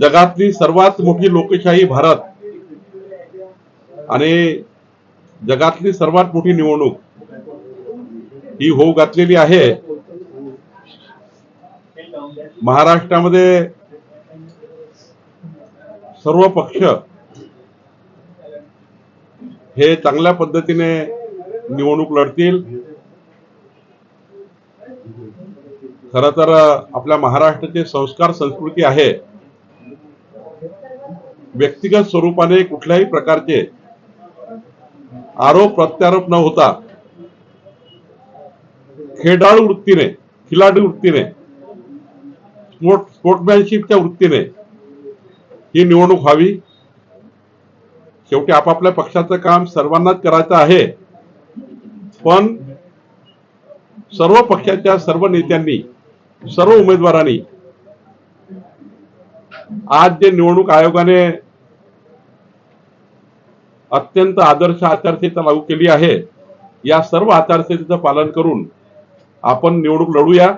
जगातली सर्वात मोठी लोकशाही भारत आणि जगातली सर्वात मोठी निवडणूक ही होऊ घातलेली आहे. महाराष्ट्रामध्ये सर्व पक्ष हे चांगल्या पद्धतीने निवडणूक लढतील. खर तर आपल्या महाराष्ट्राचे संस्कार संस्कृती आहे. व्यक्तिगत स्वरूपाने कुठल्याही प्रकारचे आरोप प्रत्यारोप न होता खेळाडू वृत्तीने खिलाडी वृत्तीने स्पोर्ट स्पोर्टमॅनशिपच्या वृत्तीने ही निवडणूक व्हावी. शेवटी आपापल्या पक्षाचं काम सर्वांनाच करायचं आहे. पण सर्व पक्षाच्या सर्व नेत्यांनी सर्व उमेदवारांनी आज जे निवडणूक आयोगाने अत्यंत आदर्श आचारसंहिता लागू केली आहे. या सर्व आचारसंहितेचं पालन करून आपण निवडणूक लढूया.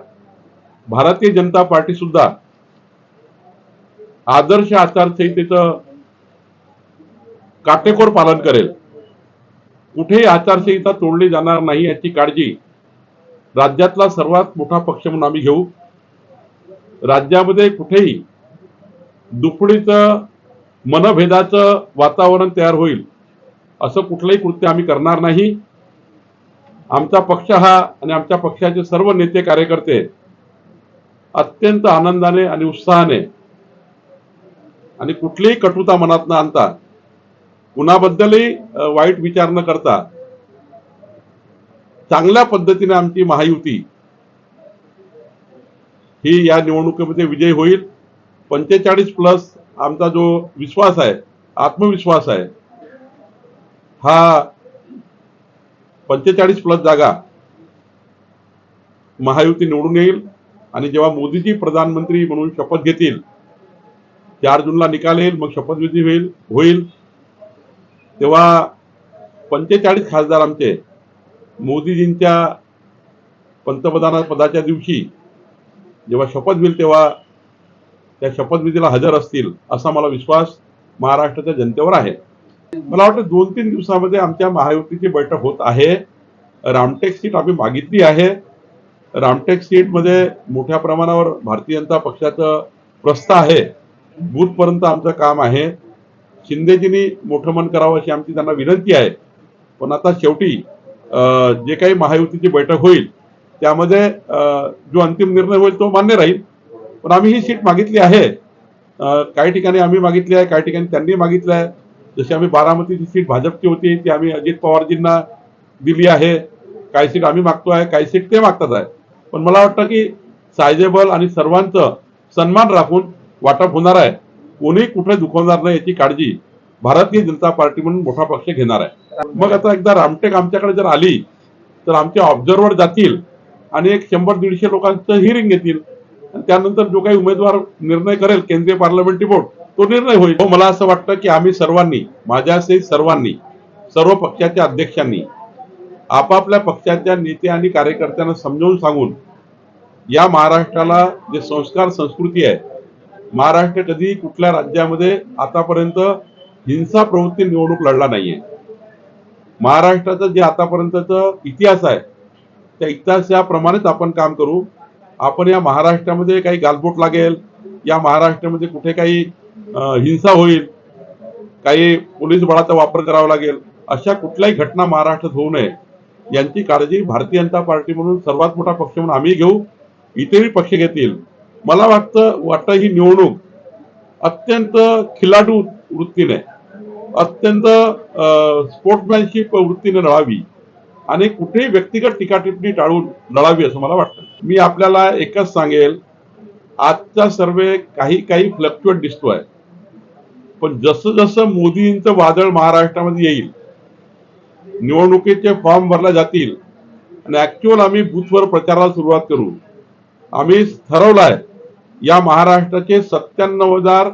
भारतीय जनता पार्टी सुद्धा आदर्श आचारसंहितेचं काटेकोर पालन करेल. कुठेही आचारसंहिता तोडली जाणार नाही याची काळजी राज्यातला सर्वात मोठा पक्ष म्हणून आम्ही घेऊ. राज्यामध्ये कुठेही दुफडीचं मनभेदाचं वातावरण तयार होईल. असं कुठलंही कृत्य आम्ही करणार नाही. आमचा पक्ष हा आणि आमच्या पक्षाचे सर्व नेते कार्यकर्ते अत्यंत आनंदाने आणि उत्साहाने आणि कुठलीही कटुता मनात न आणता कुणाबद्दलही वाईट विचार न करता चांगल्या पद्धतीने आमची महायुती ही या निवडणुकीमध्ये विजय होईल. पंचेचाळीस प्लस आमचा जो विश्वास आहे आत्मविश्वास आहे हा पंचेचाळीस प्लस जागा महायुती निवडून येईल आणि जेव्हा मोदीजी प्रधानमंत्री म्हणून शपथ घेतील चार जूनला निकाल येईल मग शपथविधी होईल होईल. तेव्हा पंचेचाळीस खासदार आमचे मोदीजींच्या पंतप्रधान पदाच्या दिवशी जेव्हा शपथ होईल तेव्हा त्या शपथविधीला हजर असतील असा मला विश्वास महाराष्ट्राच्या जनतेवर आहे. मला वाटतं दोन तीन दिवसामध्ये आमच्या महायुतीची बैठक होत आहे. रामटेक सीट आम्ही मागितली आहे. रामटेक सीटमध्ये मोठ्या प्रमाणावर भारतीय जनता पक्षाचं प्रस्थ आहे. बूथपर्यंत आमचं काम आहे. शिंदेजींनी मोठं मन करावं अशी आमची त्यांना विनंती आहे. पण आता शेवटी जे काही महायुतीची बैठक होईल त्यामध्ये जो अंतिम निर्णय होईल तो मान्य राहील. पण आम्ही ही सीट मागितली आहे. काही ठिकाणी आम्ही मागितली आहे काही ठिकाणी त्यांनी मागितलं आहे. जशी आम्ही बारामतीची सीट भाजपची होती ती आम्ही अजित पवारजींना दिली आहे. काही सीट आम्ही मागतो आहे काही सीट ते मागतात आहे. पण मला वाटतं की सायजेबल आणि सर्वांचं सन्मान राखून वाटप होणार आहे. कोणी कुठे दुखवणार नाही याची काळजी भारतीय जनता पार्टी म्हणून मोठा पक्ष घेणार आहे. मग आता एकदा रामटेक आमच्याकडे जर आली तर आमचे ऑब्झर्वर जातील आणि एक शंभर दीडशे लोकांचं हिअरिंग घेतील आणि त्यानंतर जो काही उमेदवार निर्णय करेल केंद्रीय पार्लमेंटरी बोर्ड तो निर्णय होईल. हो, मला असं वाटतं की आम्ही सर्वांनी माझ्यासहित सर्वांनी सर्व पक्षाच्या अध्यक्षांनी आपापल्या पक्षाच्या नेते आणि कार्यकर्त्यांना समजावून सांगून या महाराष्ट्राला जे संस्कार संस्कृती आहे महाराष्ट्र कधी कुठल्या राज्यामध्ये आतापर्यंत हिंसा प्रवृत्ती निवडणूक लढला नाहीये. महाराष्ट्राचा जे आतापर्यंतचा इतिहास आहे त्या इतिहासाप्रमाणेच आपण काम करू. आपण या महाराष्ट्रामध्ये काही गालबोट लागेल या महाराष्ट्रामध्ये कुठे काही हिंसा होईल. काही पोलीस बळाचा वापर करावा लागेल. अशा कुठल्याही घटना महाराष्ट्रात होऊ नये. यांची काळजी भारतीय जनता पार्टी म्हणून सर्वात मोठा पक्ष म्हणून आम्ही घेऊ. इतरही पक्ष घेतील. मला वाटतं वाटतं ही निवडणूक अत्यंत खिलाडू वृत्तीने अत्यंत स्पोर्ट्समॅनशिप वृत्तीने लढावी आणि कुठेही व्यक्तिगत टीकाटिपणी टाळून लढावी असं मला वाटतं. मी आपल्याला एकच सांगेल आजचा सर्वे काही काही फ्लक्च्युएट दिसतोय. पण जसं जसं मोदींचं वादळ महाराष्ट्रामध्ये येईल निवडणुकीचे फॉर्म भरले जातील आणि ऍक्च्युअल आम्ही बूथवर प्रचाराला सुरुवात करू. आम्ही ठरवलाय या महाराष्ट्राचे सत्त्याण्णव हजार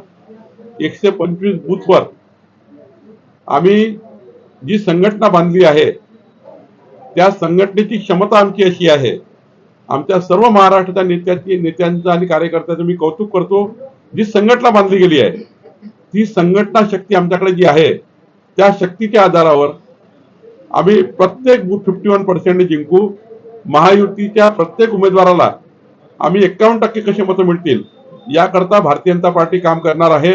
एकशे पंचवीस बूथवर आम्ही जी संघटना बांधली आहे त्या संघटनेची क्षमता आमची अशी आहे. आमच्या सर्व महाराष्ट्राच्या नेत्याची नेत्यांचं आणि कार्यकर्त्यांचं मी कौतुक करतो जी संघटना बांधली गेली आहे ती संघटना शक्ती आमच्याकडे जी आहे त्या शक्तीच्या आधारावर आम्ही प्रत्येक बूथ फिफ्टी वन पर्सेंट जिंकू. महायुतीच्या प्रत्येक उमेदवाराला आम्ही एक्कावन्न टक्के कसे मतं मिळतील याकरता भारतीय जनता पार्टी काम करणार आहे.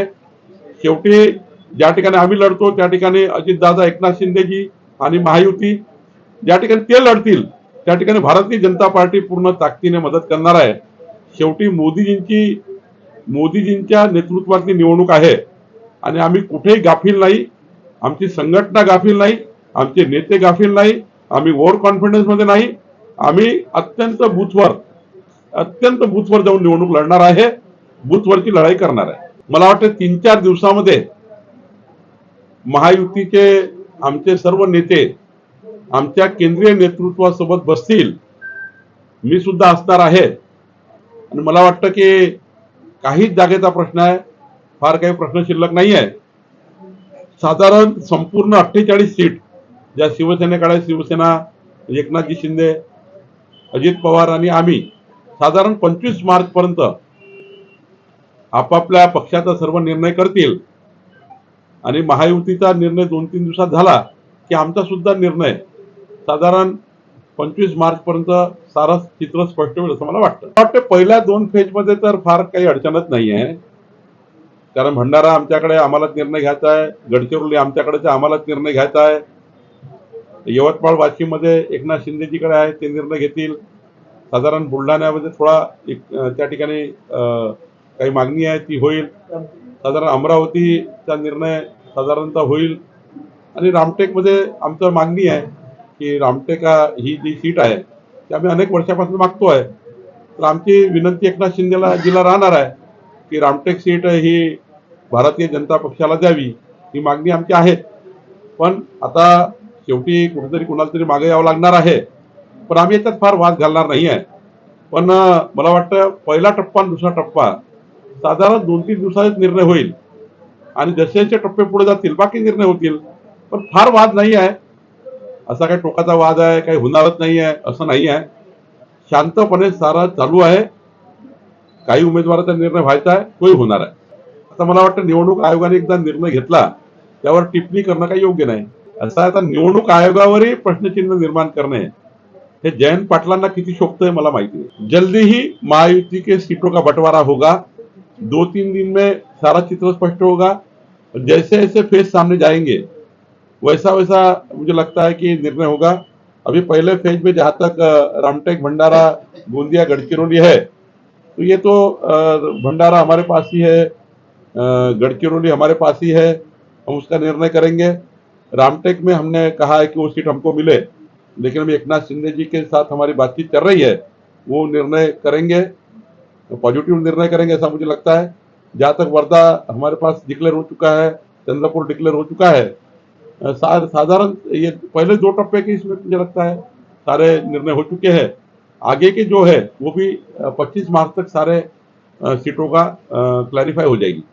शेवटी ज्या ठिकाणी आम्ही लढतो त्या ठिकाणी अजितदादा एकनाथ शिंदेजी आणि महायुती ज्या ठिकाणी ते लढतील त्या ठिकाणी भारतीय जनता पार्टी पूर्ण ताकदीने मदत करणार आहे. शेवटी मोदीजींची मोदीजींच्या नेतृत्वातली निवडणूक आहे. आणि आम्ही कुठेही गाफील नाही. आमची संघटना गाफील नाही. आमचे नेते गाफील नाही. आम्ही ओव्हर कॉन्फिडन्समध्ये नाही. आम्ही अत्यंत बुथवर अत्यंत बुथवर जाऊन निवडणूक लढणार आहे. बुथवरची लढाई करणार आहे. मला वाटतं तीन चार दिवसामध्ये महायुतीचे आमचे सर्व नेते आमच्या केंद्रीय नेतृत्वासोबत बसतील. मी सुद्धा असणार आहे. आणि मला वाटतं की काहीच जागेचा प्रश्न आहे. फार काही प्रश्न शिल्लक नाही आहे साधारण संपूर्ण अठ्ठेचाळीस सीट ज्या शिवसेनेकडे शिवसेना एकनाथजी शिंदे अजित पवार आणि आम्ही साधारण पंचवीस मार्च पर्यंत आपापल्या पक्षाचा सर्व निर्णय करतील. आणि महायुतीचा निर्णय दोन तीन दिवसात झाला की आमचा सुद्धा निर्णय साधारण पंचवीस मार्च पर्यंत सारं चित्र स्पष्ट होईल असं मला वाटतं. वाटतं पहिल्या दोन फेजमध्ये तर फार काही अडचणच नाही आहे कारण भंडारा आमच्याकडे आम्हालाच निर्णय घ्यायचा आहे गडचिरोली आमच्याकडेच आम्हालाच निर्णय घ्यायचा आहे. यवतमाळ वाशिममध्ये एकनाथ शिंदेजीकडे आहे ते निर्णय घेतील. साधारण बुलढाण्यामध्ये थोडा एक त्या ठिकाणी काही मागणी आहे ती होईल. साधारण अमरावतीचा निर्णय साधारणतः होईल. आणि रामटेकमध्ये आमचं मागणी आहे की रामटेका ही जी सीट आहे ती आम्ही अनेक वर्षापासून मागतो आहे. तर आमची विनंती एकनाथ शिंदेला जिला राहणार आहे. की रामटेक सीट ही भारतीय जनता पक्षाला द्यावी ही मागणी आमची आहे. पण आता शेवटी कुठेतरी कुणाला तरी मागे यावं लागणार आहे. पण आम्ही याच्यात फार वाद घालणार नाही आहे पण मला वाटतं पहिला टप्पा आणि दुसरा टप्पा साधारण दोन तीन दिवसात निर्णय होईल. आणि जसे जसे टप्पे पुढे जातील बाकी निर्णय होतील. पण फार वाद नाही आहे असा काही टोकाचा वाद आहे काही होणारच नाही आहे असं नाही आहे शांतपणे सारा चालू आहे. काही उमेदवाराचा निर्णय व्हायचा आहे तोही होणार आहे. आता मला वाटतं निवडणूक आयोगाने एकदा निर्णय घेतला त्यावर टिप्पणी करणं काही योग्य नाही. असं आता निवडणूक आयोगावरही प्रश्नचिन्ह निर्माण करणे हे जयंत पाटलांना किती शोभतंय मला माहिती नाही. जल्दी ही महायुति के सीटों का बंटवारा होगा दो तीन दिन में सारा चित्र स्पष्ट होगा जैसे जैसे फेज सामने जाएंगे वैसा वैसा मुझे लगता है कि निर्णय होगा। अभी पहले फेज में जहां तक रामटेक भंडारा गोंदिया गढ़चिरौली है तो ये तो भंडारा हमारे पास ही है गढ़चिरौली हमारे पास ही है, हम उसका निर्णय करेंगे। रामटेक में हमने कहा है कि वो सीट हमको मिले, लेकिन अभी एकनाथ शिंदे जी के साथ हमारी बातचीत चल रही है, वो निर्णय करेंगे पॉजिटिव निर्णय करेंगे ऐसा मुझे लगता है। जहाँ तक वर्धा हमारे पास डिक्लेयर हो चुका है, चंद्रपुर डिक्लेयर हो चुका है साधारण ये पहले दो टप्पे के इसमें मुझे लगता है, सारे निर्णय हो चुके हैं। आगे के जो है वो भी पच्चीस मार्च तक सारे सीटों का क्लैरिफाई हो जाएगी।